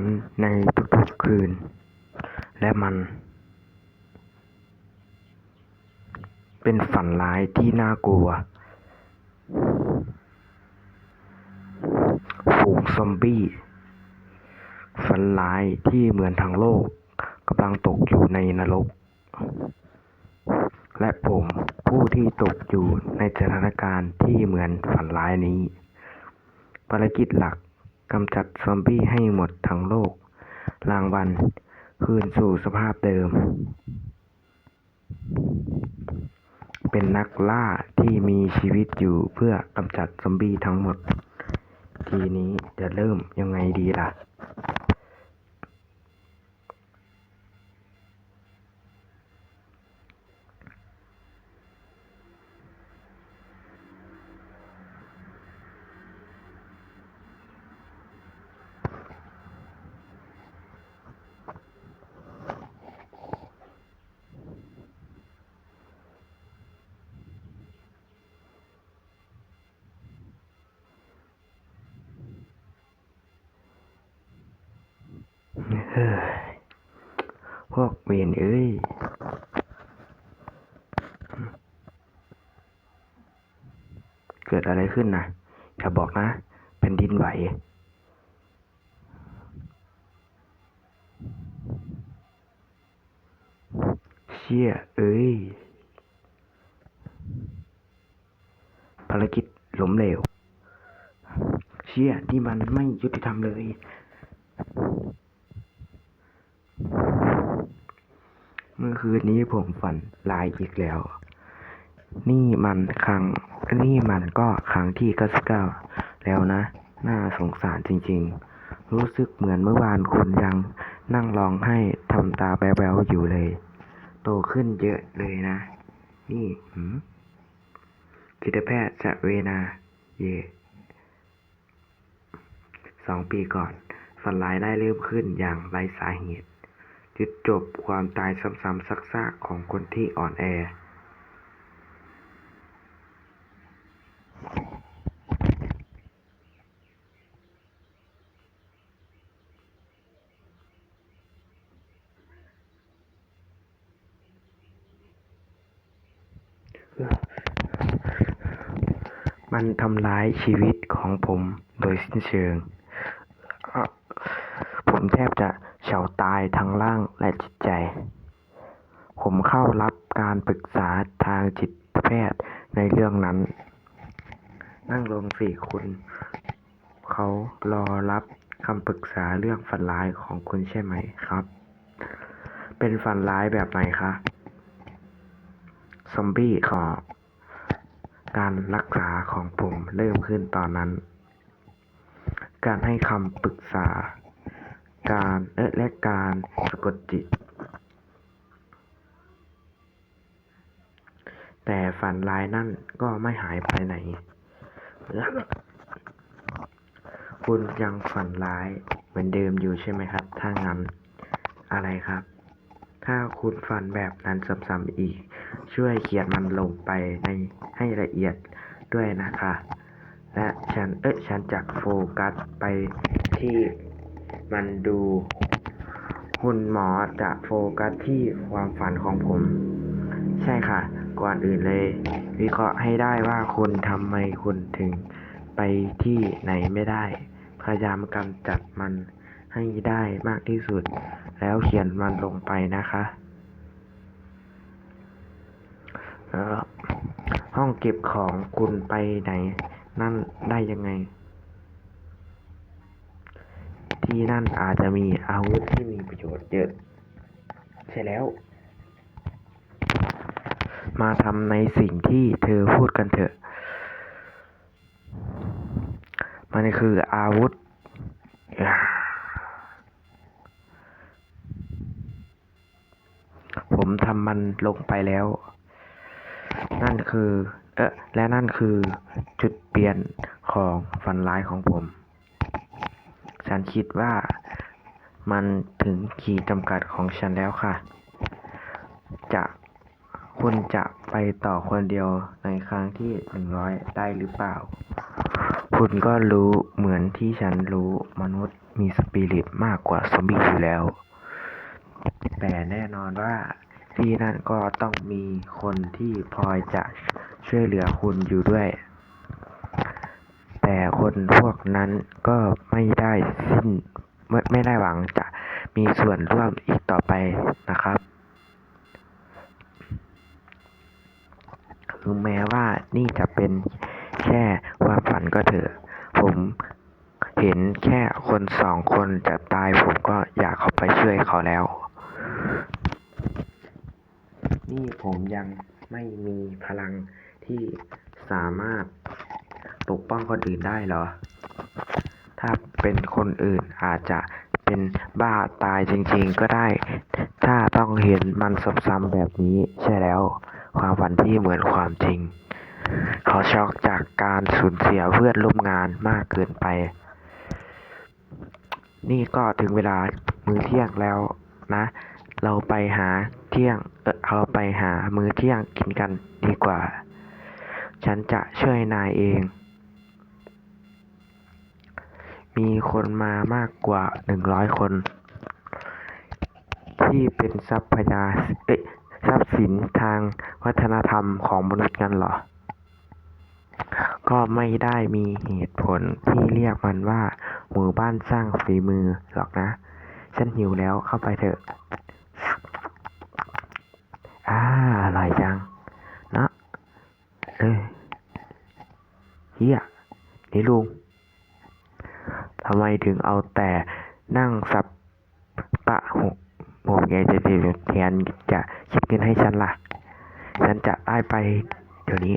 นในทุกๆคืน และมัน เป็นฝันร้ายที่น่ากลัว ฝูงซอมบี้ ฝันร้ายที่เหมือนทั้งโลกกำลังตกอยู่ในนรก และผมผู้ที่ตกอยู่ในสถานการณ์ที่เหมือนฝันร้ายนี้ ภารกิจหลัก กำจัดซอมบี้ให้หมดทั้งโลก รางวัล คืนสู่สภาพเดิม เป็นนักล่าที่มีชีวิตอยู่เพื่อกำจัดซอมบี้ทั้งหมด ทีนี้จะเริ่มยังไงดีล่ะ เฮ้ย พวกเวรเอ้ยเกิดอะไรขึ้นนะอย่าบอกนะ แผ่นดินไหว เชี่ย เอ้ย ภารกิจล้มเหลว เชี่ยนี่มันไม่ยุติธรรมเลย เมื่อคืนนี้ผมฝันลายอีกแล้ว นี่มันครั้ง นี่มันก็ครั้งที่99แล้วนะ น่าสงสารจริง ๆ รู้สึกเหมือนเมื่อวานคุณยังนั่งร้องไห้ทำตาแบวๆอยู่เลย โตขึ้นเยอะเลยนะ นี่หืมจิตแพทย์จะเวนา เยสองปีก่อน ฝันร้ายได้เริ่มขึ้นอย่างไร้สาเหตุ จุดจบความตายซ้ำๆซักๆของคนที่อ่อนแอมันทำร้ายชีวิตของผมโดยสิ้นเชิง ผมแทบจะ เฉาตายทั้งร่างและจิตใจ ผมเข้ารับการปรึกษาทางจิตแพทย์ในเรื่องนั้น นั่งลงสี่คุณเขารอรับคำปรึกษาเรื่องฝันร้ายของคุณใช่ไหมครับ เป็นฝันร้ายแบบไหนคะ ซอมบี้ขอการรักษาของผมเริ่มขึ้นตอนนั้น การให้คำปรึกษา การเอะและการสะกดจิต แต่ฝันร้ายนั่นก็ไม่หายไปไหน คุณยังฝันร้ายเหมือนเดิมอยู่ใช่ไหมครับ ถ้างั้นอะไรครับ ถ้าคุณฝันแบบนั้นซ้ำๆอีก ช่วยเขียนมันลงไปในให้ละเอียดด้วยนะคะ และฉันเอ๊ะฉันจะโฟกัสไปที่ มันดู คุณหมอจะโฟกัสที่ความฝันของผม ใช่ค่ะ ก่อนอื่นเลย วิเคราะห์ให้ได้ว่าคุณทำไมคุณถึงไปที่ไหนไม่ได้ พยายามกำจัดมันให้ได้มากที่สุด แล้วเขียนมันลงไปนะคะห้องเก็บของคุณไปไหน นั่นได้ยังไง ที่นั่นอาจจะมีอาวุธที่มีประโยชน์เยอะ ใช่แล้ว มาทำในสิ่งที่เธอพูดกันเถอะ มันคืออาวุธ ผมทำมันลงไปแล้ว นั่นคือ เอ๊ะและนั่นคือจุดเปลี่ยนของฝันร้ายของผม ฉันคิดว่ามันถึงขีดจำกัดของฉันแล้วค่ะ จะคุณจะไปต่อคนเดียวในครั้งที่หนึ่งร้อยได้หรือเปล่า คุณก็รู้เหมือนที่ฉันรู้มนุษย์มีสปิริตมากกว่าซอมบี้อยู่แล้ว แต่แน่นอนว่าที่นั่นก็ต้องมีคนที่พอจะช่วยเหลือคุณอยู่ด้วย นพวกนั้นก็ไม่ได้สิ้นไม่ไม่ได้หวังจะมีส่วนร่วมอีกต่อไปนะครับ ถึงแม้ว่านี่จะเป็นแค่ความฝันก็เถอะ ผมเห็นแค่คนสองคนจะตายผมก็อยากเข้าไปช่วยเขาแล้ว นี่ผมยังไม่มีพลังที่สามารถ ปกป้องคนอื่นได้เหรอ ถ้าเป็นคนอื่นอาจจะเป็นบ้าตายจริงๆก็ได้ ถ้าต้องเห็นมันซ้ำๆแบบนี้ใช่แล้ว ความฝันที่เหมือนความจริง เขาช็อกจากการสูญเสียเพื่อนร่วมงานมากเกินไป นี่ก็ถึงเวลามื้อเที่ยงแล้วนะ เราไปหาเที่ยง เออเราไปหามื้อเที่ยงกินกันดีกว่า ฉันจะช่วยนายเอง มีคนมามากกว่าหนึ่งร้อยคน ที่เป็นทรัพยาเอ้ทรัพย์สินทางวัฒนธรรมของมนุษย์กันหรอ ก็ไม่ได้มีเหตุผลที่เรียกมันว่า หมู่บ้านสร้างฝีมือหรอกนะ ฉันหิวแล้วเข้าไปเถอะอ่าอร่อยจังนะเอ้ยเฮียนี่ลุง ถึงเอาแต่นั่งสับปะหกโมงแกจะเดี๋ยวแทนจะคิดเงินให้ฉันล่ะ ฉันจะได้ไปเดี๋ยวนี้